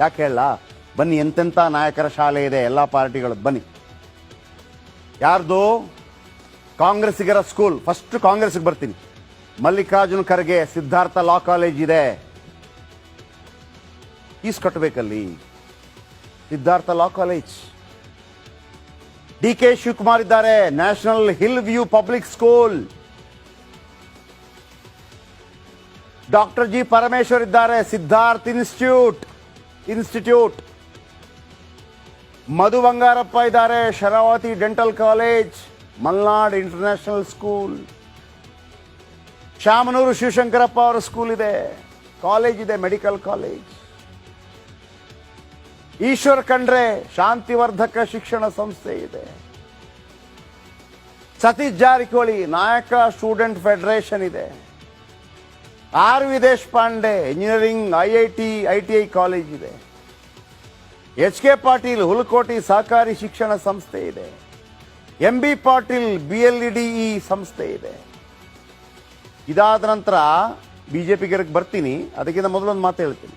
ಯಾಕೆ ಹೇಳ ಬನ್ನಿ ಎಂತೆಂಥ ನಾಯಕರ ಶಾಲೆ ಇದೆ, ಎಲ್ಲ ಪಾರ್ಟಿಗಳದ್ದು ಬನ್ನಿ. ಯಾರ್ದು? ಕಾಂಗ್ರೆಸ್ಸಿಗರ ಸ್ಕೂಲ್ ಫಸ್ಟ್ ಕಾಂಗ್ರೆಸ್ಗೆ ಬರ್ತೀನಿ. ಮಲ್ಲಿಕಾರ್ಜುನ್ ಖರ್ಗೆ ಸಿದ್ಧಾರ್ಥ ಲಾ ಕಾಲೇಜ್ ಇದೆ. Fees ಕಟ್ಟಬೇಕಲ್ಲಿ Siddhartha law college D K Shivakumar ಇದ್ದಾರೆ. National hill view public school doctor G Parameshwar ಇದ್ದಾರೆ. Siddharth institute institute. ಮಧು ಬಂಗಾರಪ್ಪ ಇದ್ದಾರೆ, Sharavathi dental college, Malnad international school. Shamanur Shivashankarappa ಅವರ ಸ್ಕೂಲ್ ಇದೆ, college ಇದೆ, medical college. Eshwar Khandre, ಶಾಂತಿವರ್ಧಕ ಶಿಕ್ಷಣ ಸಂಸ್ಥೆ ಇದೆ. ಸತೀಶ್ ಜಾರಕಿಹೊಳಿ, ನಾಯಕ ಸ್ಟೂಡೆಂಟ್ ಫೆಡರೇಷನ್ ಇದೆ. R V Deshpande, engineering, I I T I T I college ಇದೆ. ಎಚ್ ಕೆ ಪಾಟೀಲ್ ಹುಲಕೋಟಿ ಸಹಕಾರಿ ಶಿಕ್ಷಣ ಸಂಸ್ಥೆ ಇದೆ. M B Patil B L E ಸಂಸ್ಥೆ ಇದೆ. ಇದಾದ ನಂತರ ಬಿಜೆಪಿಗೆ ಬರ್ತೀನಿ. ಅದಕ್ಕಿಂತ ಮೊದಲೊಂದು ಮಾತು ಹೇಳ್ತೀನಿ.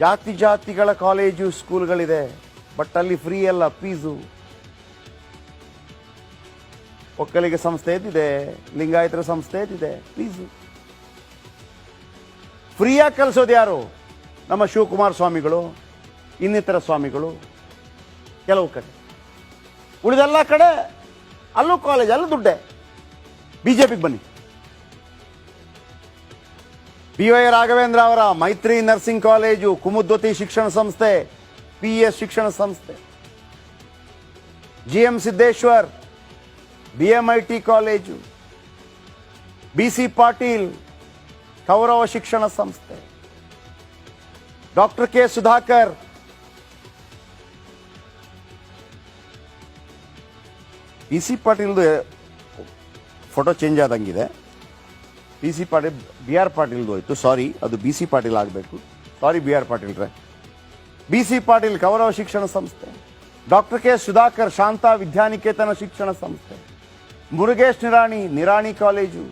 ಜಾತಿ ಜಾತಿಗಳ ಕಾಲೇಜು ಸ್ಕೂಲ್ಗಳಿದೆ. ಬಟ್ ಅಲ್ಲಿ ಫ್ರೀ ಅಲ್ಲ ಫೀಸು. ಒಕ್ಕಲಿಗ ಸಂಸ್ಥೆ ಇದ್ದಿದೆ. ಲಿಂಗಾಯತರ ಸಂಸ್ಥೆ ಇದ್ದಿದೆ. ಫೀಸು. ಫ್ರೀಯಾಗಿ ಕಲಿಸೋದು ಯಾರು? ನಮ್ಮ ಶಿವಕುಮಾರ ಸ್ವಾಮಿಗಳು, ಇನ್ನಿತರ ಸ್ವಾಮಿಗಳು, ಕೆಲವು ಕಡೆ. ಉಳಿದೆಲ್ಲ ಕಡೆ ಅಲ್ಲೂ ಕಾಲೇಜ್ ಅಲ್ಲೂ ದುಡ್ಡೆ. ಬಿಜೆಪಿಗೆ ಬನ್ನಿ. ಬಿ ವೈ ರಾಘವೇಂದ್ರ ಅವರ ಮೈತ್ರಿ ನರ್ಸಿಂಗ್ ಕಾಲೇಜು, ಕುಮುದ್ವತಿ ಶಿಕ್ಷಣ ಸಂಸ್ಥೆ ಪಿ ಎಸ್ ಶಿಕ್ಷಣ ಸಂಸ್ಥೆ. G M Siddeshwar B M I T college B C Patil, Kaurava ಶಿಕ್ಷಣ ಸಂಸ್ಥೆ. Doctor K Sudhakar. B C ಪಾಟೀಲ್ದು, photo change ಆದಂಗಿದೆ. B C Patil, B R ಪಾಟೀಲ್ದು ಹೋಯ್ತು. ಸಾರಿ, ಅದು ಬಿ ಸಿ ಪಾಟೀಲ್ ಆಗಬೇಕು. Sorry, B R ಪಾಟೀಲ್ರೆ. B C Patil Kaurava ಶಿಕ್ಷಣ ಸಂಸ್ಥೆ. Doctor K Sudhakar Shanta Vidyaniketan ಶಿಕ್ಷಣ ಸಂಸ್ಥೆ. Murugesh Nirani Nirani college.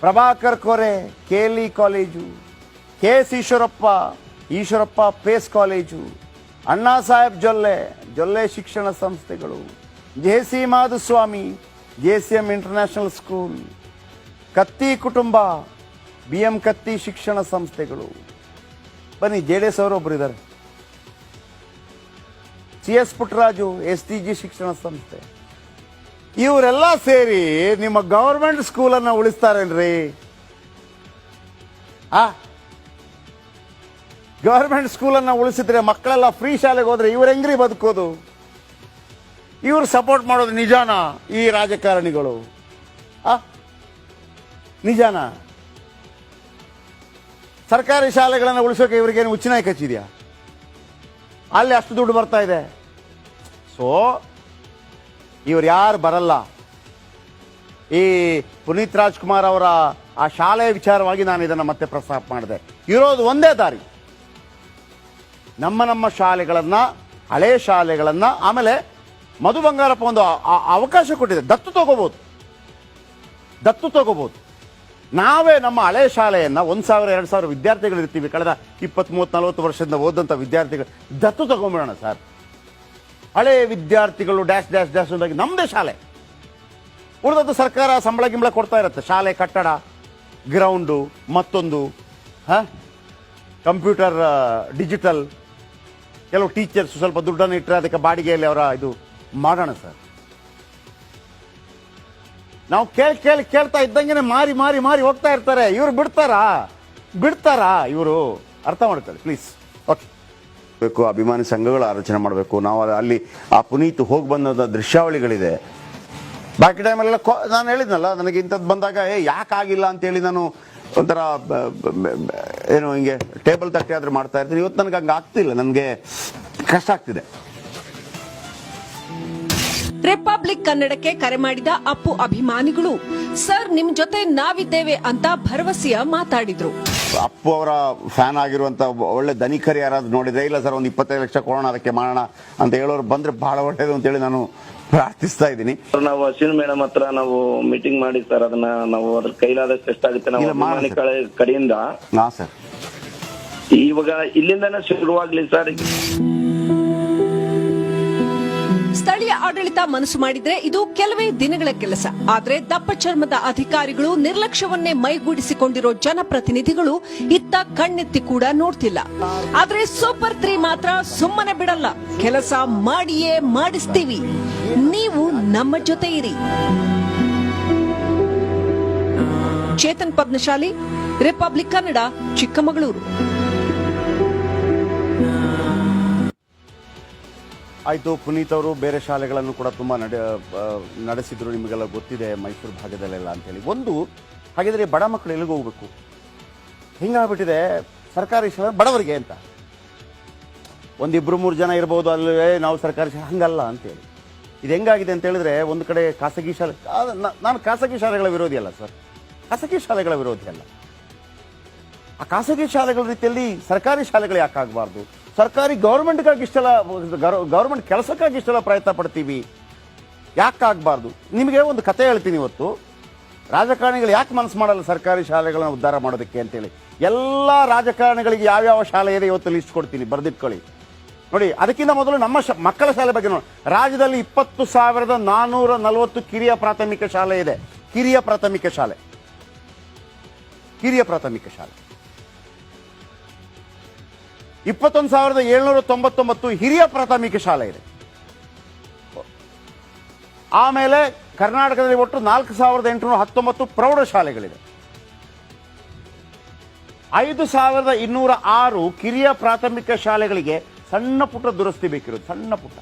Prabhakar Kore ಕೆಲಿ college. K S Eshwarappa Eshwarappa phase college, Anna Saheb Jolle Jolle ಶಿಕ್ಷಣ ಸಂಸ್ಥೆಗಳು J C Madhuswamy J C M international school, Katti ಕುಟುಂಬ ಬಿ ಎಂ ಕತ್ತಿ ಶಿಕ್ಷಣ ಸಂಸ್ಥೆಗಳು. ಬನ್ನಿ, ಜೆ ಡಿ ಎಸ್ ಅವರೊಬ್ಬರು ಇದ್ದಾರೆ. C S Puttaraju, S T G ಶಿಕ್ಷಣ ಸಂಸ್ಥೆ. ಇವರೆಲ್ಲ ಸೇರಿ ನಿಮ್ಮ ಗೌರ್ಮೆಂಟ್ ಸ್ಕೂಲನ್ನು ಉಳಿಸ್ತಾರೇನ್ರಿ? ಆ? ಗವರ್ಮೆಂಟ್ ಸ್ಕೂಲನ್ನು ಉಳಿಸಿದ್ರೆ ಮಕ್ಕಳೆಲ್ಲ ಫ್ರೀ ಶಾಲೆಗೆ ಹೋದ್ರೆ ಇವ್ರು ಹೆಂಗ್ರಿ ಬದುಕೋದು? ಇವರು ಸಪೋರ್ಟ್ ಮಾಡೋದು ನಿಜಾನ ಈ ರಾಜಕಾರಣಿಗಳು? ಆ? ನಿಜಾನ? ಸರ್ಕಾರಿ ಶಾಲೆಗಳನ್ನು ಉಳಿಸೋಕೆ ಇವರಿಗೇನು ಉಚ್ಚನಾಯಿ ಕಚ್ಚಿದ್ಯಾ? ಅಲ್ಲಿ ಅಷ್ಟು ದುಡ್ಡು ಬರ್ತಾ ಇದೆ. ಸೊ ಇವ್ರು ಯಾರು ಬರಲ್ಲ? ಈ ಪುನೀತ್ ರಾಜ್ಕುಮಾರ್ ಅವರ ಆ ಶಾಲೆಯ ವಿಚಾರವಾಗಿ ನಾನು ಇದನ್ನು ಮತ್ತೆ ಪ್ರಸ್ತಾಪ ಮಾಡಿದೆ. ಇರೋದು ಒಂದೇ ದಾರಿ. ನಮ್ಮ ನಮ್ಮ ಶಾಲೆಗಳನ್ನು, ಹಳೆ ಶಾಲೆಗಳನ್ನು, ಆಮೇಲೆ ಮಧು ಬಂಗಾರಪ್ಪ ಒಂದು ಅವಕಾಶ ಕೊಟ್ಟಿದೆ. ದತ್ತು ತಗೋಬೋದು. ದತ್ತು ತಗೋಬೋದು. ನಾವೇ ನಮ್ಮ ಹಳೆ ಶಾಲೆಯನ್ನು ಒಂದು ಸಾವಿರ, ಎರಡು ಸಾವಿರ ವಿದ್ಯಾರ್ಥಿಗಳು ಇರ್ತೀವಿ ಕಳೆದ ಇಪ್ಪತ್ತ್ ಮೂವತ್ತು ನಲವತ್ತು ವರ್ಷದಿಂದ ಓದಂಥ ವಿದ್ಯಾರ್ಥಿಗಳು ದತ್ತು ತಗೊಂಬಿಡೋಣ ಸರ್. ಹಳೆ ವಿದ್ಯಾರ್ಥಿಗಳು ಡ್ಯಾಶ್ ಡ್ಯಾಶ್ ಡ್ಯಾಶ್ ಅಂದಾಗಿ ನಮ್ಮದೇ ಶಾಲೆ. ಉಳಿದದ್ದು ಸರ್ಕಾರ ಸಂಬಳ, ಗಿಂಬಳ ಕೊಡ್ತಾ ಇರುತ್ತೆ. ಶಾಲೆ, ಕಟ್ಟಡ, ಗ್ರೌಂಡು, ಮತ್ತೊಂದು, ಹಾಂ? ಕಂಪ್ಯೂಟರ್, ಡಿಜಿಟಲ್ ಕೆಲವು ಟೀಚರ್ಸ್ ಸ್ವಲ್ಪ ದುಡ್ಡನ್ನು ಇಟ್ಟರೆ ಅದಕ್ಕೆ ಬಾಡಿಗೆಯಲ್ಲಿ ಅವರ ಇದು ಮಾಡೋಣ ಸರ್. ನಾವು ಕೇಳಿ ಕೇಳಿ, ಕೇಳ್ತಾ ಇದ್ದಂಗೆ ಮಾರಿ ಮಾರಿ ಮಾರಿ ಹೋಗ್ತಾ ಇರ್ತಾರೆ. ಇವರು ಬಿಡ್ತಾರಾ? ಬಿಡ್ತಾರಾ? ಇವರು ಅರ್ಥ ಮಾಡ್ತಾರೆ ಪ್ಲೀಸ್ ಓಕೆ ಬೇಕು, ಅಭಿಮಾನಿ ಸಂಘಗಳು ಆಲೋಚನೆ ಮಾಡಬೇಕು. ನಾವು ಅಲ್ಲಿ ಆ ಪುನೀತ್ ಹೋಗಿ ಬಂದ ದೃಶ್ಯಾವಳಿಗಳಿದೆ. ಬಾಕಿ ಟೈಮಲ್ಲೆಲ್ಲ ನಾನು ಹೇಳಿದ್ನಲ್ಲ, ನನಗೆ ಇಂಥದ್ದು ಬಂದಾಗ, ಏ, ಯಾಕೆ ಆಗಿಲ್ಲ? ಅಂತೇಳಿ ನಾನು ಒಂಥರ ಏನು ಹಿಂಗೆ ಟೇಬಲ್ ತಟ್ಟೆ ಆದ್ರೆ ಮಾಡ್ತಾ ಇರ್ತೀನಿ. ಇವತ್ತು ನನಗೆ ಹಂಗೆ ಆಗ್ತಿಲ್ಲ, ನನಗೆ ಕಷ್ಟ ಆಗ್ತಿದೆ. ರಿಪಬ್ಲಿಕ್ ಕನ್ನಡಕ್ಕೆ ಕರೆ ಮಾಡಿದ ಅಪ್ಪು ಅಭಿಮಾನಿಗಳು, ಸರ್, ನಿಮ್ ಜೊತೆ ನಾವಿದ್ದೇವೆ ಅಂತ ಭರವಸೆಯ ಮಾತಾಡಿದ್ರು. ಅಪ್ಪು ಅವರ ಫ್ಯಾನ್ ಆಗಿರುವಂತ ಒಳ್ಳೆ ಧನಿಕರು ಯಾರಾದ್ರೂ ನೋಡಿದ್ರೆ ಇಲ್ಲ ಸರ್ ಒಂದು ಇಪ್ಪತ್ತೈದು ಲಕ್ಷ ಕೊಡೋಣ ಅದಕ್ಕೆ ಮಾಡೋಣ ಅಂತ ಹೇಳೋರು ಬಂದ್ರೆ ಬಹಳ ಒಳ್ಳೇದು ಅಂತೇಳಿ ನಾನು ಪ್ರಾರ್ಥಿಸ್ತಾ ಇದ್ದೀನಿ. ನಾವು ಅಶ್ವಿನ್ ಮೇಡಮ್ ಹತ್ರ ನಾವು ಮೀಟಿಂಗ್ ಮಾಡಿ ಸರ್ ಅದನ್ನ ನಾವು ಅದ್ರ ಕೈಲಾದಷ್ಟು ಎಷ್ಟಾಗುತ್ತೆ ನಾವು ಕಡೆಯಿಂದ. ಹಾ ಸರ್. ಇವಾಗ ಇಲ್ಲಿಂದನೇ ಶುರುವಾಗ್ಲಿ ಸರ್. ಆಡಳಿತ ಮನಸ್ಸು ಮಾಡಿದ್ರೆ ಇದು ಕೆಲವೇ ದಿನಗಳ ಕೆಲಸ. ಆದ್ರೆ ದಪ್ಪ ಚರ್ಮದ ಅಧಿಕಾರಿಗಳು ನಿರ್ಲಕ್ಷ್ಯವನ್ನೇ ಮೈಗೂಡಿಸಿಕೊಂಡಿರೋ ಜನಪ್ರತಿನಿಧಿಗಳು ಇತ್ತ ಕಣ್ಣೆತ್ತಿ ಕೂಡ ನೋಡ್ತಿಲ್ಲ. ಆದ್ರೆ ಸೂಪರ್ ತ್ರೀ ಮಾತ್ರ ಸುಮ್ಮನೆ ಬಿಡಲ್ಲ. ಕೆಲಸ ಮಾಡಿಯೇ ಮಾಡಿಸ್ತೀವಿ. ನೀವು ನಮ್ಮ ಜೊತೆ ಇರಿ. ಚೇತನ್ ಪದ್ಮಶಾಲಿ, ರಿಪಬ್ಲಿಕ್ ಕನ್ನಡ, ಚಿಕ್ಕಮಗಳೂರು. ಆಯಿತು, ಪುನೀತ್ ಅವರು ಬೇರೆ ಶಾಲೆಗಳನ್ನು ಕೂಡ ತುಂಬ ನಡೆ ನಡೆಸಿದ್ರು. ನಿಮಗೆಲ್ಲ ಗೊತ್ತಿದೆ, ಮೈಸೂರು ಭಾಗದಲ್ಲೆಲ್ಲ ಅಂತೇಳಿ. ಒಂದು, ಹಾಗಿದ್ರೆ ಬಡ ಮಕ್ಕಳು ಎಲ್ಲಿಗೆ ಹೋಗ್ಬೇಕು? ಹಿಂಗಾಗ್ಬಿಟ್ಟಿದೆ, ಸರ್ಕಾರಿ ಶಾಲೆ ಬಡವರಿಗೆ ಅಂತ. ಒಂದಿಬ್ಬರು ಮೂರು ಜನ ಇರ್ಬೋದು ಅಲ್ಲೇ ನಾವು ಸರ್ಕಾರಿ ಶಾಲೆ ಹಂಗಲ್ಲ ಅಂತೇಳಿ. ಇದು ಹೆಂಗಾಗಿದೆ ಅಂತ ಹೇಳಿದ್ರೆ, ಒಂದು ಕಡೆ ಖಾಸಗಿ ಶಾಲೆ ನಾನು ಖಾಸಗಿ ಶಾಲೆಗಳ ವಿರೋಧಿ ಅಲ್ಲ ಸರ್. ಖಾಸಗಿ ಶಾಲೆಗಳ ವಿರೋಧಿ ಅಲ್ಲ. ಆ ಖಾಸಗಿ ಶಾಲೆಗಳ ರೀತಿಯಲ್ಲಿ ಸರ್ಕಾರಿ ಶಾಲೆಗಳು ಯಾಕೆ ಆಗಬಾರ್ದು? ಸರ್ಕಾರಿ ಗೌರ್ಮೆಂಟ್ಗಾಗಿ ಇಷ್ಟೆಲ್ಲ ಗೌರ್ಮೆಂಟ್ ಕೆಲಸಕ್ಕಾಗಿ ಇಷ್ಟೆಲ್ಲ ಪ್ರಯತ್ನ ಪಡ್ತೀವಿ. ಯಾಕಾಗಬಾರ್ದು? ನಿಮಗೆ ಒಂದು ಕತೆ ಹೇಳ್ತೀನಿ ಇವತ್ತು. ರಾಜಕಾರಣಿಗಳು ಯಾಕೆ ಮನಸ್ಸು ಮಾಡಲ್ಲ ಸರ್ಕಾರಿ ಶಾಲೆಗಳನ್ನ ಉದ್ಧಾರ ಮಾಡೋದಕ್ಕೆ ಅಂತೇಳಿ? ಎಲ್ಲ ರಾಜಕಾರಣಿಗಳಿಗೆ ಯಾವ್ಯಾವ ಶಾಲೆ ಇದೆ ಇವತ್ತು ಲಿಸ್ಟ್ ಕೊಡ್ತೀನಿ, ಬರೆದಿಟ್ಕೊಳ್ಳಿ. ನೋಡಿ, ಅದಕ್ಕಿಂತ ಮೊದಲು ನಮ್ಮ ಮಕ್ಕಳ ಶಾಲೆ ಬಗ್ಗೆ ನೋಡಿ, ರಾಜ್ಯದಲ್ಲಿ ಇಪ್ಪತ್ತು ಸಾವಿರದ ನಾನ್ನೂರ ನಲವತ್ತು ಕಿರಿಯ ಪ್ರಾಥಮಿಕ ಶಾಲೆ ಇದೆ. ಕಿರಿಯ ಪ್ರಾಥಮಿಕ ಶಾಲೆ. ಕಿರಿಯ ಪ್ರಾಥಮಿಕ ಶಾಲೆ. ಇಪ್ಪತ್ತೊಂದು ಸಾವಿರದ ಏಳ್ನೂರ ತೊಂಬತ್ತೊಂಬತ್ತು ಹಿರಿಯ ಪ್ರಾಥಮಿಕ ಶಾಲೆ ಇದೆ. ಆಮೇಲೆ ಕರ್ನಾಟಕದಲ್ಲಿ ಒಟ್ಟು ನಾಲ್ಕು ಸಾವಿರದ ಎಂಟುನೂರ ಹತ್ತೊಂಬತ್ತು ಪ್ರೌಢಶಾಲೆಗಳಿದೆ. ಐದು ಸಾವಿರದ ಇನ್ನೂರ ಆರು ಕಿರಿಯ ಪ್ರಾಥಮಿಕ ಶಾಲೆಗಳಿಗೆ ಸಣ್ಣ ಪುಟ್ಟ ದುರಸ್ತಿ ಬೇಕಿರೋದು, ಸಣ್ಣ ಪುಟ್ಟ.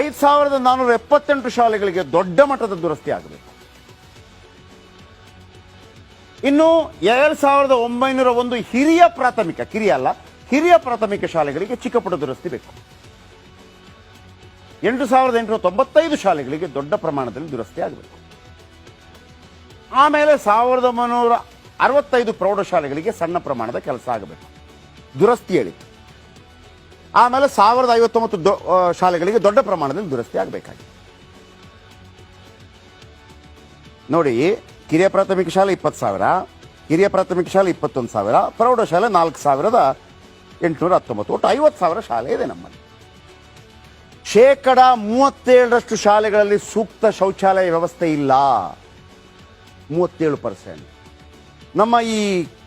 ಐದು ಸಾವಿರದ ನಾನ್ನೂರ ಎಪ್ಪತ್ತೆಂಟು ಶಾಲೆಗಳಿಗೆ ದೊಡ್ಡ ಮಟ್ಟದ ದುರಸ್ತಿ ಆಗಬೇಕು. ಇನ್ನು ಎರಡ್ ಸಾವಿರದ ಒಂಬೈನೂರ ಒಂದು ಹಿರಿಯ ಪ್ರಾಥಮಿಕ, ಕಿರಿಯ ಅಲ್ಲ, ಹಿರಿಯ ಪ್ರಾಥಮಿಕ ಶಾಲೆಗಳಿಗೆ ಚಿಕ್ಕಪುಟ ದುರಸ್ತಿ ಬೇಕು. ಎಂಟು ಸಾವಿರದ ಎಂಟುನೂರ ತೊಂಬತ್ತೈದು ಶಾಲೆಗಳಿಗೆ ದೊಡ್ಡ ಪ್ರಮಾಣದಲ್ಲಿ ದುರಸ್ತಿ ಆಗಬೇಕು. ಆಮೇಲೆ ಸಾವಿರದ ಒಂಬೈನೂರ ಅರವತ್ತೈದು ಪ್ರೌಢಶಾಲೆಗಳಿಗೆ ಸಣ್ಣ ಪ್ರಮಾಣದ ಕೆಲಸ ಆಗಬೇಕು. ದುರಸ್ತಿ ಹೇಳಿ. ಆಮೇಲೆ ಸಾವಿರದ ಐವತ್ತೊಂಬತ್ತು ಶಾಲೆಗಳಿಗೆ ದೊಡ್ಡ ಪ್ರಮಾಣದಲ್ಲಿ ದುರಸ್ತಿ ಆಗಬೇಕಾಗಿದೆ. ನೋಡಿ ಕಿರಿಯ ಪ್ರಾಥಮಿಕ ಶಾಲೆ ಇಪ್ಪತ್ತು ಸಾವಿರ ಹಿರಿಯ ಪ್ರಾಥಮಿಕ ಶಾಲೆ ಇಪ್ಪತ್ತೊಂದು ಸಾವಿರ ಪ್ರೌಢಶಾಲೆ ನಾಲ್ಕು ಸಾವಿರದ ಎಂಟುನೂರ ಹತ್ತೊಂಬತ್ತು. ಒಟ್ಟು ಐವತ್ತು ಸಾವಿರ ಶಾಲೆ ಇದೆ ನಮ್ಮಲ್ಲಿ. ಶೇಕಡ ಮೂವತ್ತೇಳರಷ್ಟು ಶಾಲೆಗಳಲ್ಲಿ ಸೂಕ್ತ ಶೌಚಾಲಯ ವ್ಯವಸ್ಥೆ ಇಲ್ಲ. ಮೂವತ್ತೇಳು ಪರ್ಸೆಂಟ್. ನಮ್ಮ ಈ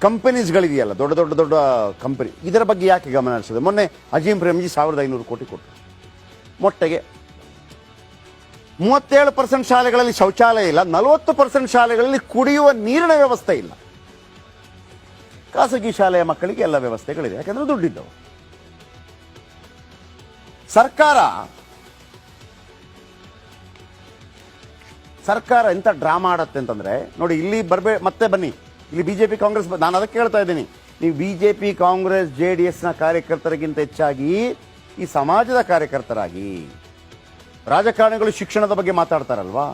ಕಂಪನೀಸ್ಗಳಿದೆಯಲ್ಲ, ದೊಡ್ಡ ದೊಡ್ಡ ದೊಡ್ಡ ಕಂಪನಿ, ಇದರ ಬಗ್ಗೆ ಯಾಕೆ ಗಮನ ಹರಿಸಿದೆ? ಮೊನ್ನೆ ಅಜೀಂ ಪ್ರೇಮ್ಜಿ ಸಾವಿರದ ಐನೂರು ಕೋಟಿ ಕೊಟ್ಟರು. ಮೊಟ್ಟೆಗೆ ಮೂವತ್ತೇಳು ಪರ್ಸೆಂಟ್ ಶಾಲೆಗಳಲ್ಲಿ ಶೌಚಾಲಯ ಇಲ್ಲ, ನಲವತ್ತು ಪರ್ಸೆಂಟ್ ಶಾಲೆಗಳಲ್ಲಿ ಕುಡಿಯುವ ನೀರಿನ ವ್ಯವಸ್ಥೆ ಇಲ್ಲ. ಖಾಸಗಿ ಶಾಲೆಯ ಮಕ್ಕಳಿಗೆ ಎಲ್ಲ ವ್ಯವಸ್ಥೆಗಳಿದೆ, ಯಾಕಂದ್ರೆ ದುಡ್ಡಿದ್ದವು. ಸರ್ಕಾರ ಸರ್ಕಾರ ಎಂತ ಡ್ರಾಮಾ ಆಡತ್ತೆ ಅಂತಂದ್ರೆ, ನೋಡಿ ಇಲ್ಲಿ ಬರ್ಬೇ, ಮತ್ತೆ ಬನ್ನಿ. ಇಲ್ಲಿ ಬಿಜೆಪಿ, ಕಾಂಗ್ರೆಸ್ ನಾನು ಅದಕ್ಕೆ ಹೇಳ್ತಾ ಇದ್ದೀನಿ. ನೀವು ಬಿಜೆಪಿ, ಕಾಂಗ್ರೆಸ್, ಜೆ ಡಿ ಎಸ್ನ ಕಾರ್ಯಕರ್ತರಿಗಿಂತ ಹೆಚ್ಚಾಗಿ ಈ ಸಮಾಜದ ಕಾರ್ಯಕರ್ತರಾಗಿ ರಾಜಕಾರಣಿಗಳು ಶಿಕ್ಷಣದ ಬಗ್ಗೆ ಮಾತಾಡ್ತಾರಲ್ವಾ?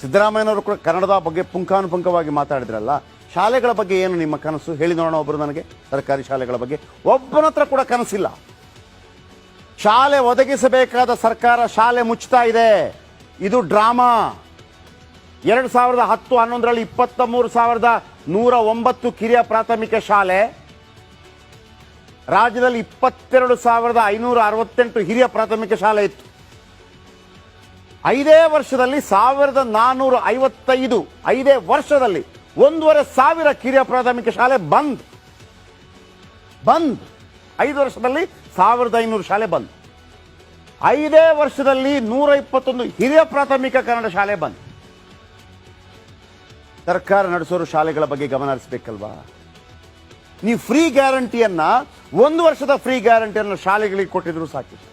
ಸಿದ್ದರಾಮಯ್ಯನವರು ಕೂಡ ಕನ್ನಡದ ಬಗ್ಗೆ ಪುಂಖಾನುಪುಂಖವಾಗಿ ಮಾತಾಡಿದ್ರಲ್ಲ, ಶಾಲೆಗಳ ಬಗ್ಗೆ ಏನು ನಿಮ್ಮ ಕನಸು? ಹೇಳಿ ನೋಡೋಣ ಒಬ್ಬರು ನನಗೆ, ಸರ್ಕಾರಿ ಶಾಲೆಗಳ ಬಗ್ಗೆ. ಒಬ್ಬನ ಕೂಡ ಕನಸಿಲ್ಲ. ಶಾಲೆ ಒದಗಿಸಬೇಕಾದ ಸರ್ಕಾರ ಶಾಲೆ ಮುಚ್ತಾ ಇದೆ. ಇದು ಡ್ರಾಮಾ. ಎರಡು ಸಾವಿರದ ಹತ್ತು ಹನ್ನೊಂದರಲ್ಲಿ ಇಪ್ಪತ್ತ ಮೂರು ಸಾವಿರದ ನೂರ ಒಂಬತ್ತು ಕಿರಿಯ ಪ್ರಾಥಮಿಕ ಶಾಲೆ, ರಾಜ್ಯದಲ್ಲಿ ಇಪ್ಪತ್ತೆರಡು ಸಾವಿರದ ಐನೂರ ಅರವತ್ತೆಂಟು ಹಿರಿಯ ಪ್ರಾಥಮಿಕ ಶಾಲೆ ಇತ್ತು. ಐದೇ ವರ್ಷದಲ್ಲಿ ಸಾವಿರದ ನಾನ್ನೂರ ಐವತ್ತೈದು, ಐದೇ ವರ್ಷದಲ್ಲಿ ಒಂದೂವರೆ ಸಾವಿರ ಕಿರಿಯ ಪ್ರಾಥಮಿಕ ಶಾಲೆ ಬಂದ್. ಬಂದ್. ಐದು ವರ್ಷದಲ್ಲಿ ಸಾವಿರದ ಐನೂರು ಶಾಲೆ ಬಂದ್. ಐದೇ ವರ್ಷದಲ್ಲಿ ನೂರ ಇಪ್ಪತ್ತೊಂದು ಹಿರಿಯ ಪ್ರಾಥಮಿಕ ಕನ್ನಡ ಶಾಲೆ ಬಂದ್. ಸರ್ಕಾರ ನಡೆಸೋರು ಶಾಲೆಗಳ ಬಗ್ಗೆ ಗಮನ ಹರಿಸಬೇಕಲ್ವಾ? ನೀವು ಫ್ರೀ ಗ್ಯಾರಂಟಿಯನ್ನ ಒಂದು ವರ್ಷದ ಫ್ರೀ ಗ್ಯಾರಂಟಿಯನ್ನು ಶಾಲೆಗಳಿಗೆ ಕೊಟ್ಟಿದ್ರು ಸಾಕಿತ್ತು.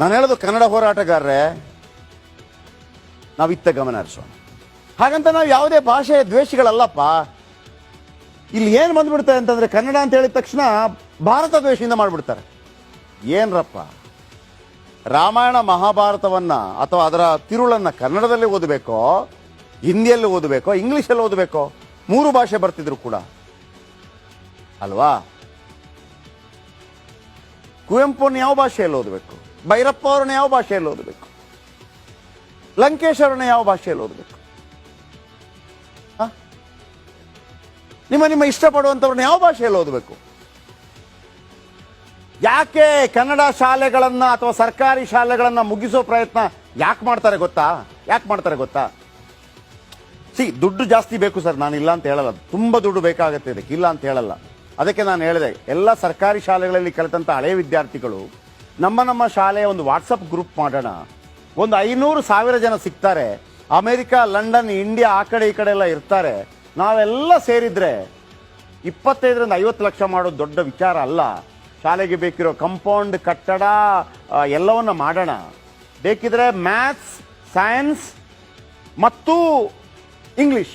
ನಾನು ಹೇಳೋದು ಕನ್ನಡ ಹೋರಾಟಗಾರರೇ ನಾವಿತ್ತ ಗಮನ ಹರಿಸೋಣ. ಹಾಗಂತ ನಾವು ಯಾವುದೇ ಭಾಷೆಯ ದ್ವೇಷಿಗಳಲ್ಲಪ್ಪ, ಇಲ್ಲಿ ಏನು ಬಂದ್ಬಿಡ್ತಾರೆ ಅಂತಂದ್ರೆ ಕನ್ನಡ ಅಂತ ಹೇಳಿದ ತಕ್ಷಣ ಭಾರತ ದ್ವೇಷದಿಂದ ಮಾಡಿಬಿಡ್ತಾರೆ. ಏನ್ರಪ್ಪ, ರಾಮಾಯಣ ಮಹಾಭಾರತವನ್ನ ಅಥವಾ ಅದರ ತಿರುಳನ್ನ ಕನ್ನಡದಲ್ಲಿ ಓದಬೇಕೋ, ಹಿಂದಿಯಲ್ಲಿ ಓದಬೇಕೋ, ಇಂಗ್ಲೀಷಲ್ಲಿ ಓದಬೇಕೋ, ಮೂರು ಭಾಷೆ ಬರ್ತಿದ್ರು ಕೂಡ. ಅಲ್ವಾ? ಕುವೆಂಪುನ ಯಾವ ಭಾಷೆಯಲ್ಲಿ ಓದಬೇಕು? ಭೈರಪ್ಪ ಅವ್ರನ್ನ ಯಾವ ಭಾಷೆಯಲ್ಲಿ ಓದಬೇಕು? ಲಂಕೇಶ್ ಅವ್ರನ್ನ ಯಾವ ಭಾಷೆಯಲ್ಲಿ ಓದಬೇಕು? ನಿಮ್ಮ ನಿಮ್ಮ ಇಷ್ಟಪಡುವಂಥವ್ರನ್ನ ಯಾವ ಭಾಷೆಯಲ್ಲಿ ಓದಬೇಕು? ಯಾಕೆ ಕನ್ನಡ ಶಾಲೆಗಳನ್ನು ಅಥವಾ ಸರ್ಕಾರಿ ಶಾಲೆಗಳನ್ನು ಮುಗಿಸೋ ಪ್ರಯತ್ನ ಯಾಕೆ ಮಾಡ್ತಾರೆ ಗೊತ್ತಾ? ಯಾಕೆ ಮಾಡ್ತಾರೆ ಗೊತ್ತಾ? ಸಿ, ದುಡ್ಡು ಜಾಸ್ತಿ ಬೇಕು ಸರ್, ನಾನು ಇಲ್ಲ ಅಂತ ಹೇಳಲ್ಲ. ತುಂಬ ದುಡ್ಡು ಬೇಕಾಗುತ್ತೆ ಇದಕ್ಕೆ. ಇಲ್ಲ ಅಂತ ಹೇಳಲ್ಲ. ಅದಕ್ಕೆ ನಾನು ಹೇಳಿದೆ, ಎಲ್ಲ ಸರ್ಕಾರಿ ಶಾಲೆಗಳಲ್ಲಿ ಕಲಿತಂಥ ಹಳೆ ವಿದ್ಯಾರ್ಥಿಗಳು ನಮ್ಮ ನಮ್ಮ ಶಾಲೆಯ ಒಂದು ವಾಟ್ಸಪ್ ಗ್ರೂಪ್ ಮಾಡೋಣ. ಒಂದು ಐನೂರು ಸಾವಿರ ಜನ ಸಿಗ್ತಾರೆ. ಅಮೆರಿಕ, ಲಂಡನ್, ಇಂಡಿಯಾ ಆ ಕಡೆ ಈ ಕಡೆ ಎಲ್ಲ ಇರ್ತಾರೆ. ನಾವೆಲ್ಲ ಸೇರಿದ್ರೆ ಇಪ್ಪತ್ತೈದರಿಂದ ಐವತ್ತು ಲಕ್ಷ ಮಾಡೋದು ದೊಡ್ಡ ವಿಚಾರ ಅಲ್ಲ. ಶಾಲೆಗೆ ಬೇಕಿರೋ ಕಂಪೌಂಡ್ ಕಟ್ಟಡ ಎಲ್ಲವನ್ನು ಮಾಡೋಣ. ಬೇಕಿದ್ರೆ ಮ್ಯಾಥ್ಸ್ ಸೈನ್ಸ್ ಮತ್ತು ಇಂಗ್ಲಿಷ್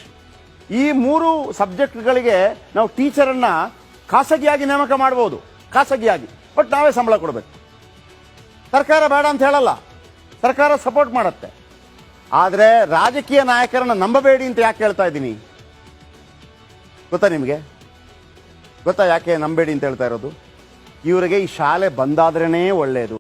ಈ ಮೂರು ಸಬ್ಜೆಕ್ಟ್ಗಳಿಗೆ ನಾವು ಟೀಚರನ್ನು ಖಾಸಗಿಯಾಗಿ ನೇಮಕ ಮಾಡ್ಬೋದು. ಖಾಸಗಿಯಾಗಿ. ಬಟ್ ನಾವೇ ಸಂಬಳ ಕೊಡಬೇಕು. ಸರ್ಕಾರ ಬೇಡ ಅಂತ ಹೇಳಲ್ಲ. ಸರ್ಕಾರ ಸಪೋರ್ಟ್ ಮಾಡುತ್ತೆ. ಆದರೆ ರಾಜಕೀಯ ನಾಯಕರನ್ನ ನಂಬಬೇಡಿ ಅಂತ ಯಾಕೆ ಹೇಳ್ತಾ ಇದ್ದೀನಿ? ಗೊತ್ತಾ ನಿಮಗೆ? ಗೊತ್ತಾ ಯಾಕೆ ನಂಬೇಡಿ ಅಂತ ಹೇಳ್ತಾ ಇರೋದು? ಇವರಿಗೆ ಈ ಶಾಲೆ ಬಂದಾದ್ರೇ ಒಳ್ಳೆಯದು